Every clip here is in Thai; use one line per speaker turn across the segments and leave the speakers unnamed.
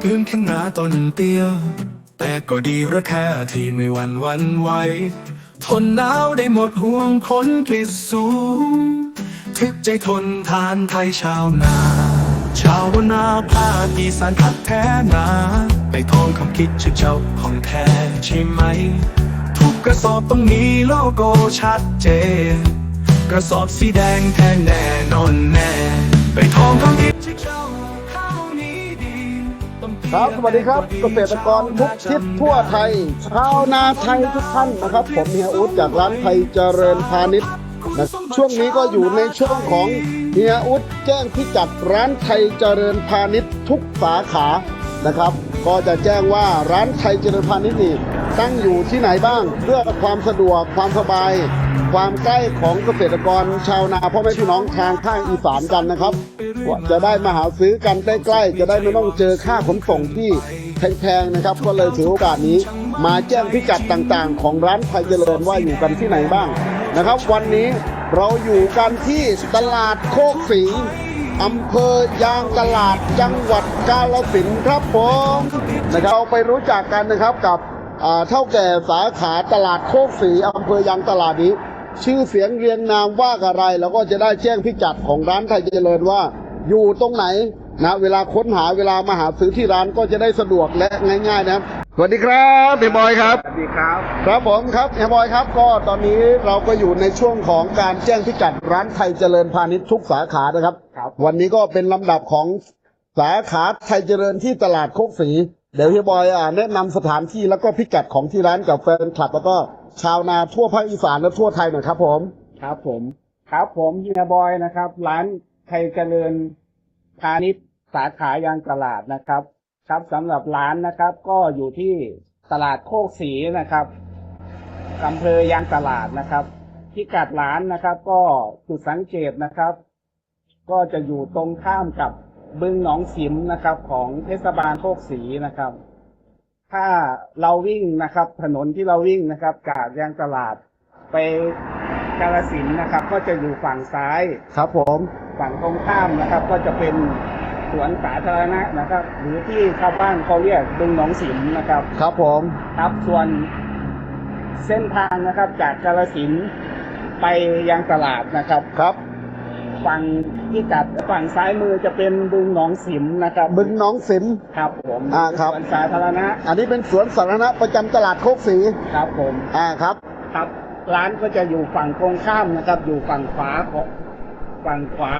เจ้นาปรังพื้นข้างหน้าต้นเตี้ย แต่ก็ดีระแค่ที่ไม่หวันวันไหว ทนหนาวได้หมดห่วงพ้นกลิดสูงทึกใจทนทานไทยชาวนา ชาวนาภาคอีสานพัดแท้นาไปทองคำคิดชื่อเจ้าของแท้ใช่ไหมทุกกระสอบต้องมีโลโก้ชัดเจน กระสอบสีแดงแทนแน่นอนแน่ ไปทองคำคิด
ครับสวัสดีครับเกษตรกรทุกทิศทั่วไทย ชาวนาไทยทุกท่านนะครับ ผมเฮียอุ๊ดจากร้านไทยเจริญพาณิชย์นะช่วงนี้ก็อยู่ในช่วงของเฮียอุ๊ดแจ้งพิกัดร้านไทยเจริญพาณิชย์ทุกสาขา นะครับ ก็จะแจ้งว่าร้านไทยเจริญพาณิชย์นี่ตั้งอยู่ที่ไหนบ้างเพื่อความสะดวกความสบาย ความใกล้ของเกษตรกรชาวนาพ่อแม่พี่น้องทางภาคอีสานกันนะครับจะได้มาหาซื้อกันใกล้ๆจะได้ไม่ต้องเจอค่าขนส่งที่แพงๆนะครับ ก็เลยถือโอกาสนี้ มาแจ้งพิกัดต่างๆ ของร้านไทยเจริญว่าอยู่กันที่ไหนบ้างนะครับ วันนี้เราอยู่กันที่ตลาดโคกศรี อำเภอยางตลาดจังหวัดกาฬสินธุ์ครับผมนะครับเราไปรู้จักกันนะครับกับอ่าเท่าแก่สาขาตลาดโคกศรีอำเภอยางตลาดนี้ ชื่อเสียงเรียงนามว่าอะไรแล้วก็จะได้แจ้งพิกัดของร้านไทยเจริญว่า อยู่ตรงไหนนะเวลาค้นหาเวลามาหาซื้อที่ร้านก็จะได้สะดวกและง่าย ๆนะครับ สวัสดีครับเฮียบอยครับ
สวัสดีครับ
ครับผมครับเฮียบอยครับ ก็ตอนนี้เราก็อยู่ในช่วงของการแจ้งพิกัดร้านไทยเจริญพาณิชย์ทุกสาขานะครับ
ครับ
วันนี้ก็เป็นลำดับของสาขาไทยเจริญที่ตลาดโคกศรีเดี๋ยวเฮียบอยอ่าแนะนำสถานที่แล้วก็พิกัดของที่ร้านกับแฟนคลับ แล้วก็ชาวนาทั่วภาคอีสานและทั่วไทยหน่อยครับ ผม
ครับผม ครับผมเฮียบอยนะครับ ร้านไทยเจริญพาณิชย์สาขายางตลาดนะครับ ครับสำหรับร้านนะครับ ก็อยู่ที่ตลาดโคกศรีนะครับอำเภอยางตลาดนะครับพิกัดร้านนะครับ ก็จุดสังเกตนะครับ ก็จะอยู่ตรงข้ามกับบึงหนองสิมนะครับ ของเทศบาลโคกศรีนะครับ ถ้าเราวิ่งนะครับ ถนนที่เราวิ่งนะครับจากยางตลาดไปกาลสินธุ์นะครับ ก็จะอยู่ฝั่งซ้าย
ครับผม
ฝั่งตรงข้ามนะครับ ก็จะเป็น สวนสาธารณะนะครับ หรือที่ชาวบ้านเขาเรียกบึงหนองสิมนะครับ
ครับผม
ครับส่วนเส้นทางนะครับจากกาลสินธุ์ไปยังตลาดนะครับ
ครับ
ฝั่งที่กัดฝั่งซ้ายมือจะเป็นบึงหนองสิมนะครับ
บึงหน้องสิม
ครับผม
อ่าครับ
สวนสาธารณะ
อันนี้เป็นสวนสาธารณะประจำตลาดโคกศรี
ครับผม
อ่าครับ
ครับ ร้านก็จะอยู่ฝั่งตรงข้ามนะครับ อยู่ฝั่งขวาของ ฝั่งขวา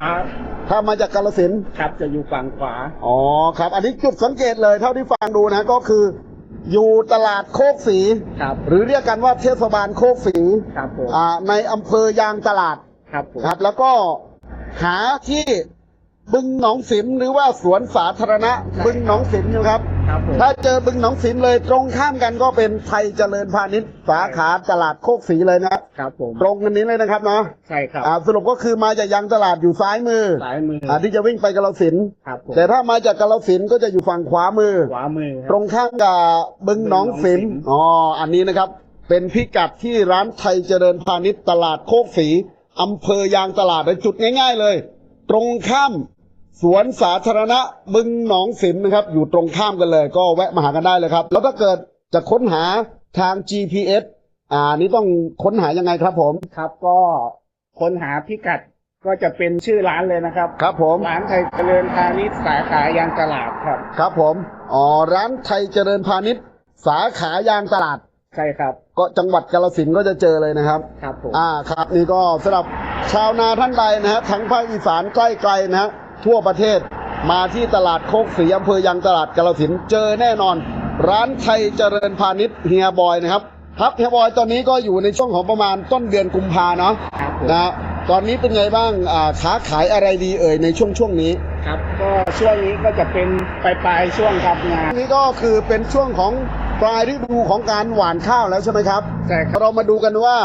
ถ้ามาจากกาลสินธุ์
ครับจะอยู่ฝั่งขวา
อ๋อครับ อันนี้จุดสังเกตเลยเท่าที่ฟังดูนะก็คือ อยู่ตลาดโคกศรี
ครับ
หรือเรียกกันว่าเทศบาลโคกศรี
ครับผม
อ่าในอำเภอยางตลาด
ครับผม
ครับ แล้วก็หาที่บึงหนองสิมหรือว่าสวนสาธารณะบึงหนองสิมนะครับ
ครับผม
ถ้าเจอบึงหนองสิมเลยตรงข้ามกันก็เป็นไทยเจริญพาณิชย์สาขาตลาดโคกศรีเลยนะครับ
ครับผม
ตรงกันนี้เลยนะครับเนาะ
ใช่ครับ
อ่าสรุปก็คือมาจากยางตลาดอยู่ซ้ายมือ
ซ้ายมือ
อ่าที่จะวิ่งไปกาฬสินธุ์
ครับผม
แต่ถ้ามาจากกาฬสินธุ์ก็จะอยู่ฝั่งขวามือ
ขวามือค
ตร
รับ
งข้ามกับบึงหนองสิม
บึงหนองสิม
อ๋อ อันนี้นะครับ เป็นพิกัดที่ร้านไทยเจริญพาณิชย์ตลาดโคกศรีอำเภอยางตลาดเลยจุดง่าย ๆ เลย ตรงข้าม สวนสาธารณะบึงหนองสิมนะครับ อยู่ตรงข้ามกันเลย ก็แวะมาหากันได้เลยครับ แล้วถ้าเกิดจะค้นหาทาง GPS อ่านี่ต้องค้นหายังไงครับผม
ครับก็ค้นหาพิกัดก็จะเป็นชื่อร้านเลยนะครับ
ครับผม
ร้านไทยเจริญพาณิชย์สาขายางตลาดครับ
ครับผม อ๋อ ร้านไทยเจริญพาณิชย์ สาขายางตลาด
ใช่ครับ
ก็จังหวัดกาฬสินธุ์ก็จะเจอเลยนะครับ
ครับผม
อ่า ครับ นี่ก็สำหรับชาวนาท่านใดนะฮะทั้งภาคอีสานใกล้ไกลนะฮะ ทั่วประเทศ มาที่ตลาดโคกศรีอำเภอยางตลาดกาฬสินธุ์เจอแน่นอน ร้านไทยเจริญพาณิชย์เฮียบอยนะครับครับเฮียบอยตอนนี้ก็อยู่ในช่วงของประมาณต้นเดือนกุมภาเนาะ
ครับผม
นะฮะตอนนี้เป็นไงบ้างอ่าค้าขายอะไรดีเอ่ยในช่วงช่วงนี้
ครับก็ช่วงนี้ก็จะเป็นปลายปลายๆช่วงครับงาน
นี่ก็คือเป็นช่วงของปลายฤดูของการหว่านข้าวแล้วใช่ไหมครับ
ใช่ครับ
เรามาดูกันว่า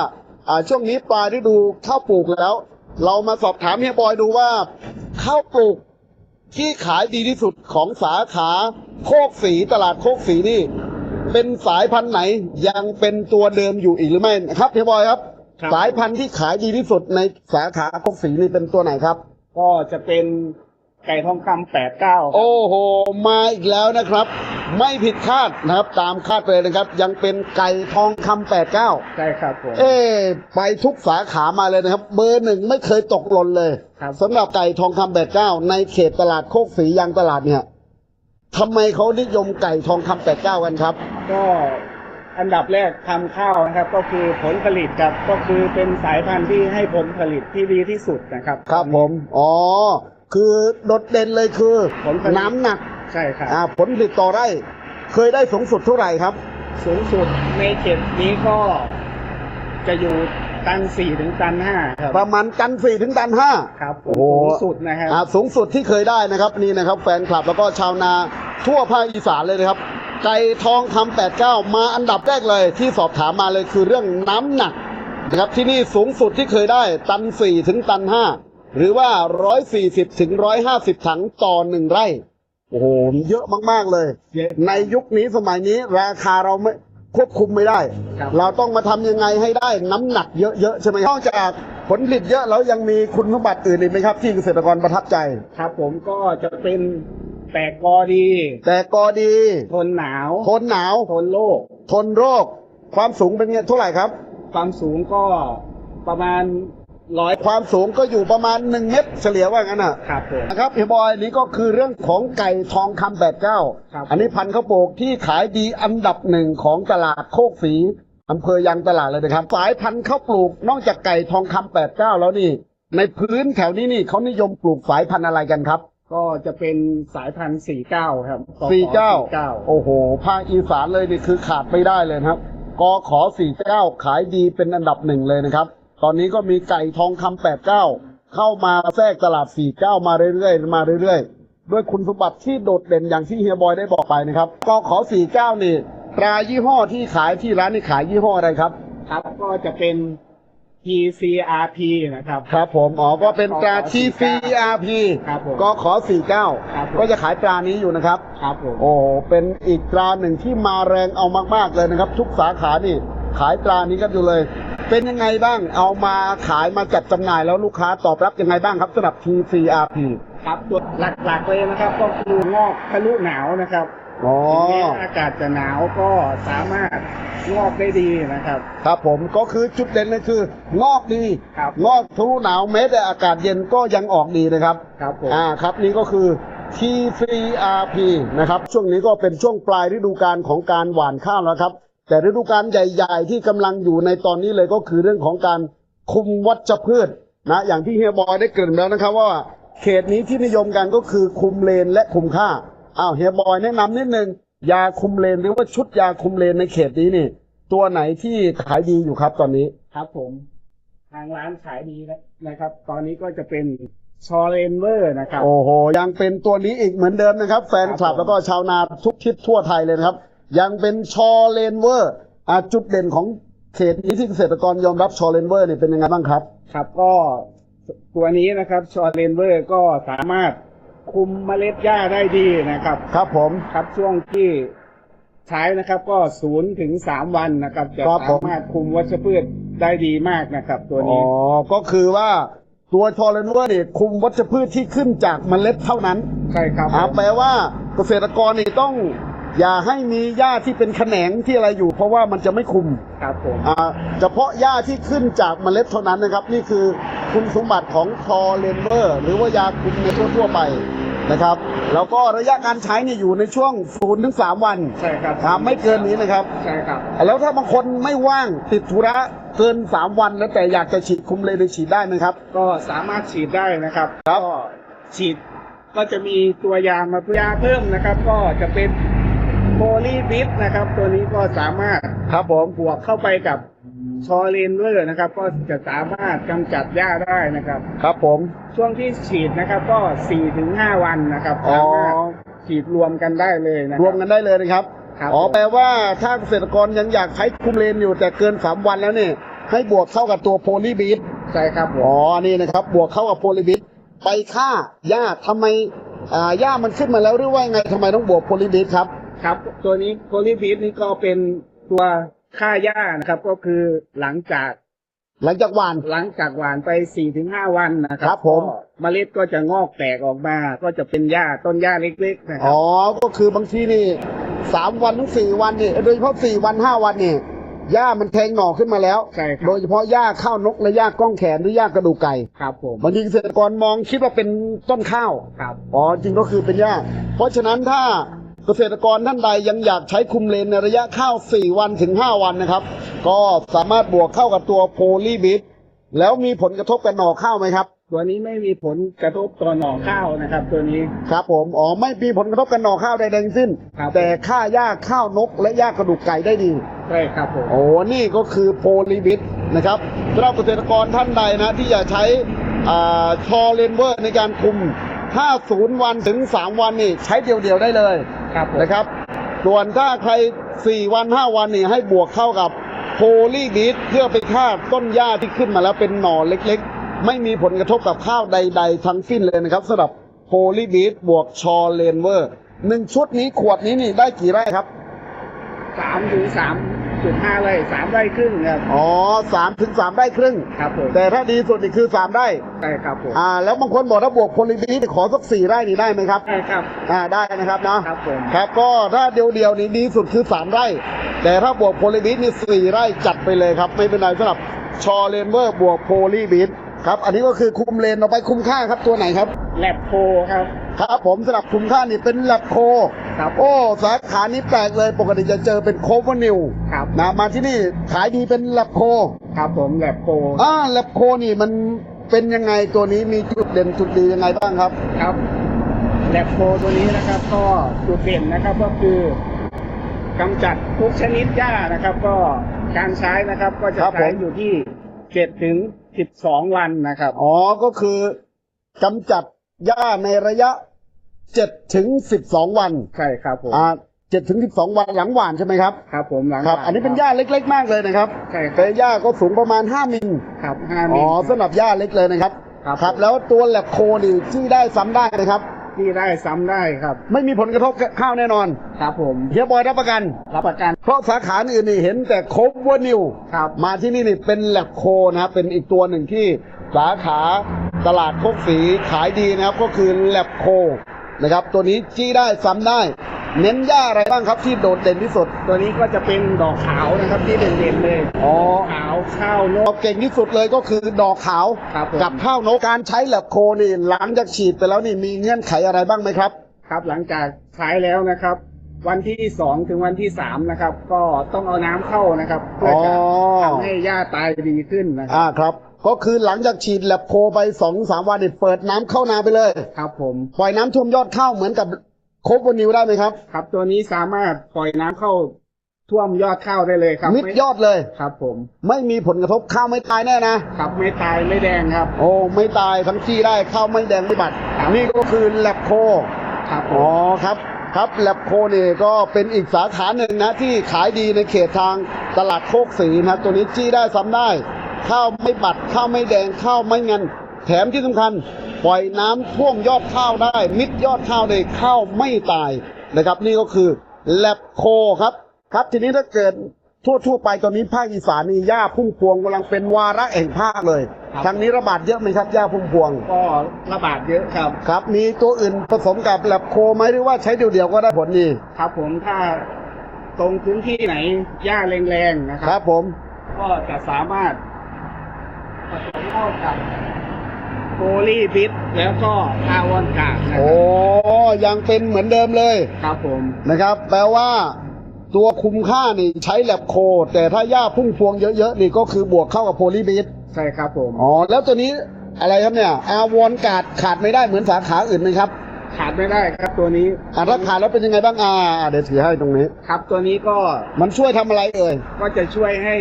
อ่าช่วงนี้ปลายฤดูข้าวปลูกแล้ว เรามาสอบถามเฮียบอยดูว่า ข้าวปลูกที่ขายดีที่สุดของสาขาโคกศรีตลาดโคกศรีนี่ เป็นสายพันธุ์ไหนยังเป็นตัวเดิมอยู่อีกหรือไม่ครับเฮียบอยครับ
ครับ
สายพันธุ์ที่ขายดีที่สุดในสาขาโคกศรีนี่เป็นตัวไหนครับ
ก็จะเป็น ไก่ทองคำแปดเก้า
โอ้โห มาอีกแล้วนะครับ ไม่ผิดคาดนะครับ ตามคาดเลยนะครับ ยังเป็นไก่ทองคำแปดเก้า
ใช่ครับผม
เอ้ไปทุกสาขามาเลยนะครับ เบอร์หนึ่งไม่เคยตกหล่นเลย
ครับ
สำหรับไก่ทองคำแปดเก้าในเขตตลาดโคกศรียางตลาดเนี่ยทำไมเขานิยมไก่ทองคำแปดเก้ากันครับ
ก็อันดับแรกทำข้าวนะครับ ก็คือผลผลิตครับก็คือเป็นสายพันธุ์ที่ให้ผลผลิตที่ดีที่สุดนะครับ
ครับผม อ๋อ คือโดดเด่นเลยคือ
ผลผลิต
น้ำหนัก
ใช่ครับ
อ่าผลผลิตต่อไร่ เคยได้สูงสุดเท่าไหร่ครับ
สูงสุดในเขตนี้ก็จะอยู่ตันสี่ถึงตันห้าครับ
ประมาณตันสี่ถึงตันห้า
ครับ
โอ้โห
สูงสุดนะครับ
อ่าสูงสุดที่เคยได้นะครับนี่นะครับ แฟนคลับแล้วก็ชาวนาทั่วภาคอีสานเลยนะครับ ไก่ทองคำแปดเก้ามาอันดับแรกเลยที่สอบถามมาเลยคือเรื่องน้ำหนักนะครับที่นี่สูงสุดที่เคยได้ตันสี่ถึงตันห้า หรือว่าร้อยสี่สิบถึงร้อยห้าสิบถังต่อหนึ่งไร่ โอ้โห เยอะมากๆเลย
เยอะ
ในยุคนี้สมัยนี้ราคาเราไม่ควบคุมไม่ได้
ครับ
เราต้องมาทำยังไงให้ได้น้ำหนักเยอะๆใช่ไหมนอกจากผลผลิตเยอะแล้วยังมีคุณสมบัติอื่นอีกไหมครับ ที่เกษตรกรประทับใจ
ครับผมก็จะเป็นแตกกอดี
แต่กอดี
ทนหนาว
ทนหนาว
ทนโรค
ทนโรค ความสูงเป็นไงเท่าไหร่ครับ
ความสูงก็ประมาณ ร้อย
ความสูงก็อยู่ประมาณ 1 เมตรเฉลี่ยว่างั้นน่ะ
ครับผม
นะครับเฮียบอยนี่ก็คือเรื่องของไก่ทองคำแปดเก้า
ครับ
อันนี้พันธุ์ข้าวโพดที่ขายดีอันดับหนึ่งของตลาดโคกศรีอำเภอยางตลาดเลยนะครับ สายพันธุ์ข้าวปลูกนอกจากไก่ทองคำแปดเก้าแล้วนี่ ในพื้นแถวนี้นี่เขานิยมปลูกสายพันธุ์อะไรกันครับ
ก็จะเป็นสายพันธุ์สี่เก้าครับกข
สี่เก้า
49
โอ้โหภาคอีสานเลยนี่คือขาดไม่ได้เลยนะครับกขอสี่เก้าขายดีเป็นอันดับหนึ่งเลยนะครับ ตอนนี้ก็มีไก่ทองคำแปดเก้าเข้ามาแทรกตลาดสี่เก้ามาเรื่อยๆมาเรื่อยๆ ด้วยคุณสมบัติที่โดดเด่นอย่างที่เฮียบอยได้บอกไปนะครับกขอสี่เก้านี่ตรายี่ห้อที่ขายที่ร้านนี่ขายยี่ห้ออะไรครับ
ครับก็จะเป็น PCRP นะครับ
ครับผมอ๋อก็เป็นตรา TCRP
ครับผม
กขอสี่เก้า
ครับผม
ก็จะขายตรานี้อยู่นะครับ
ครับผม
โอ้โหเป็นอีกตราหนึ่งที่มาแรงเอามาก ๆ เลยนะครับ ทุกสาขานี่ ขายตรานี้กันอยู่เลย เป็นยังไงบ้าง เอามาขายมาจัดจำหน่ายแล้วลูกค้าตอบรับยังไงบ้างครับสำหรับ TCRP
ครับตัวหลักๆเลยนะครับ ก็คืองอกทะลุหนาวนะครับ
อ๋อ
ถึงแม้อากาศจะหนาวก็สามารถงอกได้ดีนะครับ
ครับผมก็คือจุดเด่นเลยคืองอกดี
ครับ
งอกทะลุหนาวแม้แต่อากาศเย็นก็ยังออกดีนะครับ
ครับผม
อ่าครับนี่ก็คือ TCRP นะครับ ช่วงนี้ก็เป็นช่วงปลายฤดูกาลของการหว่านข้าวแล้วครับ แต่ฤดูกาลใหญ่ ๆ ที่กำลังอยู่ในตอนนี้เลยก็คือเรื่องของการคุมวัชพืชนะอย่างที่เฮียบอยได้เกริ่นแล้วนะครับว่าเขตนี้ที่นิยมกันก็คือคุมเลนและคุมค่าอ้าวเฮียบอยแนะนำนิดนึงยาคุมเลนหรือว่าชุดยาคุมเลนในเขตนี้นี่ ตัวไหนที่ขายดีอยู่ครับตอนนี้
ครับผม ทางร้านขายดีนะครับ ตอนนี้ก็จะเป็นชอเลนเวอร์นะครับ
โอ้โหยังเป็นตัวนี้อีกเหมือนเดิมนะครับ แฟนคลับ
ครับผม
แล้วก็ชาวนาทุกทิศทั่วไทยเลยนะครับ ยังเป็นชอเลนเวอร์อะจุดเด่นของเขตนี้ที่เกษตรกรยอมรับชอเลนเวอร์เนี่ยเป็นยังไงบ้างครับ
ครับก็ตัวนี้นะครับชอเลนเวอร์ก็สามารถคุมเมล็ดหญ้าได้ดีนะครับ
ครับผม
ครับช่วงที่ใช้นะครับก็ศูนย์ถึงสามวันนะครับจะ
ครับผม
สามารถคุมวัชพืชได้ดีมากนะครับ ตัว
อ๋อ
นี้
ก็คือว่าตัวชอเลนเวอร์เนี่ยคุมวัชพืชที่ขึ้นจากเมล็ดเท่านั้น
ใช่ครับ
อ่าแปลว่าเกษตรกรนี่ต้อง อย่าให้มีหญ้าที่เป็นแขนงที่อะไรอยู่ เพราะว่ามันจะไม่คุม
ครับผม
อ่าเฉพาะหญ้าที่ขึ้นจากเมล็ดเท่านั้นนะครับ นี่คือคุณสมบัติของคอเลนเวอร์ หรือว่ายาคุมในทั่วๆไปนะครับแล้วก็ระยะการใช้เนี่ยอยู่ในช่วง0ูนถึงสวัน
ใช่ครับ
อ่าไม่เกินนี้นะครับ
ใช่ครับ
แล้วถ้าบางคนไม่ว่างติดธุระเกิน 3 วันแล้วแต่อยากจะฉีดคุมเลนได้ฉีดได้ไหมครับ
ก็สามารถฉีดได้นะครับ
ครับ
ก็ฉีดก็จะมีตัวยามายาเพิ่มนะครับ ก็จะเป็น โพลีบิสนะครับ ตัวนี้ก็สามารถ
ครับผม
บวกเข้าไปกับชอเลนเวอร์นะครับ ก็จะสามารถกำจัดหญ้าได้นะครับ
ครับผม
ช่วงที่ฉีดนะครับ ก็สี่ถึงห้าวันนะครับ
อ๋อ
สามารถฉีดรวมกันได้เลยนะค
ร
บ
วมกันได้เลยนะครับ
ครับ
อ๋อ
ผม
แปลว่าถ้าเกษตรกรยังอยากใช้คุมเลนอยู่แต่เกิน3วันแล้วเนี่ยให้บวกเข้ากับตัวโพลีบีท
ใช่ครับผม
อ๋อนี่นะครับ บวกเข้ากับโพลีบิสไปฆ่าหญ้าทำไมอ่าหญ้ามันขึ้นมาแล้วหรือว่าไงทำไมต้องบวกโพลีบิสครับ
ครับ ตัวนี้โพลีบีสนี่ก็เป็นตัวฆ่าหญ้านะครับ ก็คือหลังจาก
หลังจากหวาน
หลังจากหว่านไปสี่ถึงห้าวันนะครั
ครับผม
ก็เมล็ดก็จะงอกแตกออกมา ก็จะเป็นหญ้าต้นหญ้าเล็กๆนะครั
อ๋อก็คือบางทีนี่สามวันถึงสี่วันนี่โดยเฉพาะสี่วันห้าวันนี่หญ้ามันแทงหน่อขึ้นมาแล้ว
ใช่ครั
โด
บ
ยเฉพาะหญ้าข้าวนกและหญ้าก้องแขนหรือหญ้ากระดูกไก่
ครับผม
บางทีเกษตรกรมองคิดว่าเป็นต้นข้าว
ครับ
อ๋อจริงก็คือเป็นหญ้า เพราะฉะนั้นถ้า เกษตรกรท่านใดยังอยากใช้คุมเลนในระยะข้าว 4 วันถึง 5 วันนะครับ ก็สามารถบวกเข้ากับตัวโพลีบิทแล้วมีผลกระทบกับหน่อข้าวไหมครับ
ตัวนี้ไม่มีผลกระทบต่อหน่อข้าวนะครับ ตัวนี้
ครับผมอ๋อไม่มีผลกระทบกับหน่อข้าวใดๆทั้งสิ้น
ครับ
แต่ค่าหญ้าข้าวนก และหญ้ากระดูกไก่ได้ดี
ใช่ครับผม
โอ้นี่ก็คือโพลีบิทนะครับสำหรับเกษตรกรท่านใดนะที่อยากใช้อ่าชอเลนเวอร์ในการคุม 50 วันถึง 3 วันนี่ใช้เดียวๆได้เลย
ครับผม
นะครับ ส่วนถ้าใคร 4 วัน 5 วันนี่ให้บวกเข้ากับโพลีบีทเพื่อไปฆ่าต้นหญ้าที่ขึ้นมาแล้วเป็นหน่อเล็กๆ ไม่มีผลกระทบกับข้าวใด ๆ ทั้งสิ้นเลยนะครับสำหรับโพลีบีทบวกชอเลนเวอร์หนึ่งชุดนี้ขวดนี้นี่ได้กี่ไร่ครับ
สามถึงสาม จุดห้าไร่สามไร่ครึ่งครับ
อ๋อสามถึงสามไร่ครึ่ง
ครับผม
แต่ถ้าดีสุดนี่คือสามไร่
ใช่ครับผม
อ่าแล้วบางคนบอกถ้าบวกโพลีบีทขอสักสี่ไร่นี่ได้ไหมครับ
ใช่ครับ
อ่าได้นะครับเนาะ
ครับผม
ครับก็ถ้าเดียวๆนี่ดีสุดคือ3ไร่ แต่ถ้าบวกโพลีบีทนี่4ไร่จัดไปเลยครับ ไม่เป็นไรสำหรับชอเลนเวอร์บวกโพลีบีทครับ อันนี้ก็คือคุมเลนเราไปคุมค่าครับตัวไหนครับ
แลบโคครับ
ครับผมสำหรับคุมค่านี่เป็นแลบโค
ครับ
โอ้ สาขานี้แปลกเลยปกติจะเจอเป็นโคเวอร์นิว
ครับ
นะมาที่นี่ขายดีเป็นแลบโค
ครับผมแลบโค
อ่าแลบโคนี่มันเป็นยังไงตัวนี้มีจุดเด่นจุดดียังไงบ้างครับ
ครับแลบโคตัวนี้นะครับก็จุดเด่นนะครับก็คือกำจัดทุกชนิดหญ้านะครับ ก็การใช้นะครับก็จะ
ครับผม
ใช้อยู่ที่เจ็ดถึงสิบสองวันนะครับ
อ๋อก็คือกำจัดหญ้าในระยะ 7ถึง12วัน
ใช่ครับผม
อ่า7ถึง12วันหลังหวานใช่ไหมครับ
ครับผมหลัง
ครับ
หว
อันนี้เป็นหญ้าเล็ก ๆ มากเลยนะครับ
ใช่ครั
แต่
บ
หญ้าก็สูงประมาณ5มิล
ครับห้า
อ๋
มิ
อ
ล
สำหรับหญ้าเล็กเลยนะครับ
ครับ
ครับแล้วตัวแลบโคนี่ที่ได้ซ้ำได้นะครับ
ที่ได้ซ้ำได้ครับ
ไม่มีผลกระทบกับข้าวแน่นอน
ครับผม
เฮียบอยรับประกัน
รับประกัน
เพราะสาขาอื่นนี่เห็นแต่โคเวอร์นิว
ครับ
มาที่นี่นี่เป็นแลบโคนะครับเป็นอีกตัวหนึ่งที่สาขาตลาดโคกสีขายดีนะครับ ก็คือแลบโค นะครับ ตัวนี้จี้ได้ซ้ำได้ เน้นหญ้าอะไรบ้างครับที่โดดเด่นที่สุด
ตัวนี้ก็จะเป็นดอกขาวนะครับที่เด่นๆเลย
อ๋อ
ขาวข้าวนก
เราเก่งที่สุดเลยก็คือดอกขาว
ครับผม
กับข้าวนกการใช้แลบโคนี่หลังจากฉีดไปแล้วนี่มีเงื่อนไขอะไรบ้างไหมครับ
ครับ หลังจากใช้แล้วนะครับวันที่สองถึงวันที่สามนะครับ ก็ต้องเอาน้ำเข้านะครับ เพื่อจะ
อ๋อ
ทำให้หญ้าตายดีขึ้นนะครับ
อ่าครับ ก็คือหลังจากฉีดแลบโคไปสองสามวันนี่เปิดน้ำเข้านาไปเลย
ครับ ผม
ปล่อยน้ำท่วมยอดข้าวเหมือนกับโคบนิวได้ไหมครับ
ครับ ตัวนี้สามารถปล่อยน้ำเข้าท่วมยอดข้าวได้เลยครับ
มิด
ไย
อดเลย
ครับ ผม
ไม่มีผลกระทบข้าวไม่ตายแน่นะ
ครับ ไม่ตายไม่แดงครับ
โอ้ไม่ตายทั้งที่ได้ข้าวไม่แดงไม่บัด
ครับ
นี่ก็คือแลบโค
ครับผ
อ๋อ
ม
ครับครับแลบโคนี่ก็เป็นอีกสาขาหนึ่งนะที่ขายดีในเขตทางตลาดโคกศรีนะครับตัวนี้จี้ได้ซ้ำได้ ข้าวไม่บัดข้าวไม่แดงข้าวไม่เงิน แถมที่สำคัญ ปล่อยน้ำท่วมยอดข้าวได้ มิดยอดข้าวได้ข้าวไม่ตายนะครับ นี่ก็คือแลบโคครับ ครับทีนี้ถ้าเกิดทั่วทั่วๆไปตอนนี้ภาคอีสานนี่หญ้าพุ่มพวงกำลังเป็นวาระแห่งภาคเลยทางนี้ระบาดเยอะไหมครับหญ้าพุ่มพวง
ก็ระบาดเยอะครับ
ครับ มีตัวอื่นผสมกับแลบโคไหมหรือว่าใช้เดียวๆก็ได้ผลดี
ครับผมถ้าตรงพื้นที่ไหนหญ้าแรงๆนะค
ครั
รั
บบผม
ก็จะสามารถ ผสมเข้ากับโพลีบิทแล้วก็คาร์วอนกากนะค
โอ้
รับ
ยังเป็นเหมือนเดิมเลย
ครับผม
นะครับ แปลว่า ตัวคุมค่านี่ใช้แลบโค แต่ถ้าหญ้าพุ่งพวงเยอะๆนี่ก็คือบวกเข้ากับโพลีบีท
ใช่ครับผม
อ๋อแล้วตัวนี้อะไรครับเนี่ย อาวอนการ์ดขาดไม่ได้เหมือนสาขาอื่นไหมครับ
ขาดไม่ได้ครับตัวนี้
อะถ้าขาดแล้วเป็นยังไงบ้างอ่าเดี๋ยวถือให้ตรงนี้
ครับตัวนี้ก็
มันช่วยทำอะไรเอ่ย
ก็จะช่วยให้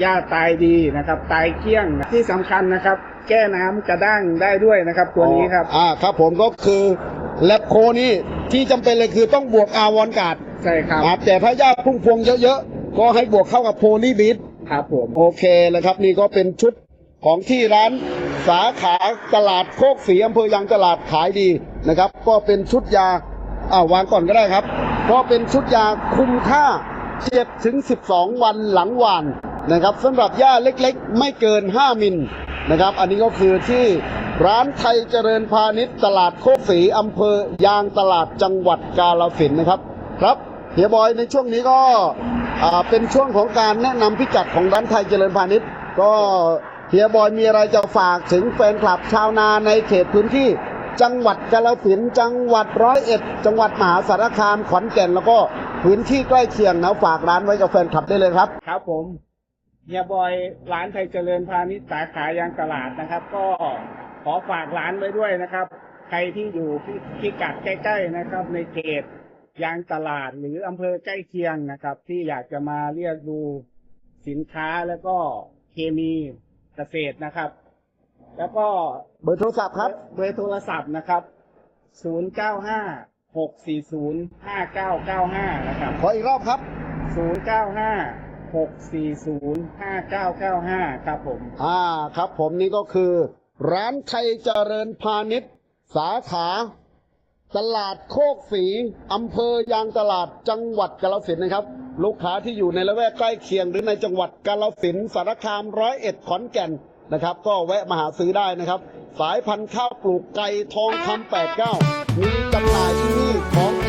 หญ้าตายดีนะครับ ตายเกลี้ยงนะที่สำคัญนะครับ แก้น้ำกระด้างได้ด้วยนะครับ ตัวนี้ครับ
อ่าครับผมก็คือแลบโคนี่ที่จำเป็นเลยคือต้องบวกอาวอนการ์ด
ใช่ครับ
ครับแต่ถ้าหญ้าพุ่งพวงเยอะๆ ก็ให้บวกเข้ากับโพลีบีท
ครับผม
โอเคเลยครับนี่ก็เป็นชุดของที่ร้านสาขาตลาดโคกศรีอำเภอยางตลาดขายดีนะครับ ก็เป็นชุดยาอ่าวางก่อนก็ได้ครับ ก็เป็นชุดยาคุมค่า7ถึง 12 วันหลังหวาน นะครับสำหรับหญ้าเล็กๆ ไม่เกิน 5 มิลนะครับ อันนี้ก็คือที่ร้านไทยเจริญพาณิชย์ตลาดโคกศรีอำเภอยางตลาดจังหวัดกาฬสินนะครับ ครับเฮียบอยในช่วงนี้ก็เป็นช่วงของการแนะนำพิกัดของร้านไทยเจริญพาณิชย์ ก็เฮียบอยมีอะไรจะฝากถึงแฟนคลับชาวนาในเขตพื้นที่จังหวัดกาฬสินจังหวัดร้อยเอ็ด จังหวัดมหาสารคามขอนแก่นแล้วก็พื้นที่ใกล้เคียงนะฝากร้านไว้กับแฟนคลับได้เลยครับ
ครับผม เฮียบอยร้านไทยเจริญพาณิชย์สาขายางตลาดนะครับ ก็ขอฝากร้านไว้ด้วยนะครับ ใครที่อยู่ที่พิกัดใกล้ๆนะครับ ในเขตยางตลาดหรืออำเภอใกล้เคียงนะครับ ที่อยากจะมาเรียกดูสินค้าแล้วก็เคมีเกษตรนะครับ แล้วก็
เบอร์โทรศัพท์ครับ
เบอร์โทรศัพท์นะครับ095 640 5995นะครับ
ขออีกรอบครับ
095 640 5995ครับผม
อ่าครับผมนี่ก็คือ ร้านไทยเจริญพาณิชย์ สาขาตลาดโคกศรีอำเภอยางตลาดจังหวัดกาฬสินธุ์นะครับ ลูกค้าที่อยู่ในละแวกใกล้เคียงหรือในจังหวัดกาฬสินธุ์สารคามร้อยเอ็ดขอนแก่นนะครับ ก็แวะมาหาซื้อได้นะครับ สายพันธุ์ข้าวปลูกไก่ทองคำแปดเก้ามีจำหน่ายที่นี่ของ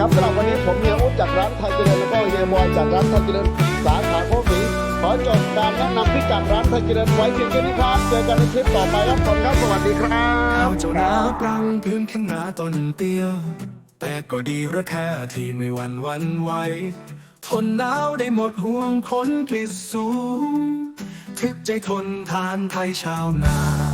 ครับสำหรับวันนี้ผมเฮียอุ๊ดจากร้านไทยเจริญแล้วก็เฮียบอยจากร้านไทยเจริญสาขาโคกศรีขอจบการแนะนำพิกัดร้านไทยเจริญไว้เพียงแค่นี้ครับเจอกันในคลิปต่อไปครับผมครับสวัสดีครับ
เอาเจ้านาปรังพื้นแค่นาต้นเตี้ยแต่ก็ดีระแค่ที่ไม่หวันหวันไหวทนหนาวได้หมดห่วงคนกลิดสูงทึกใจทนทานไทยชาวนา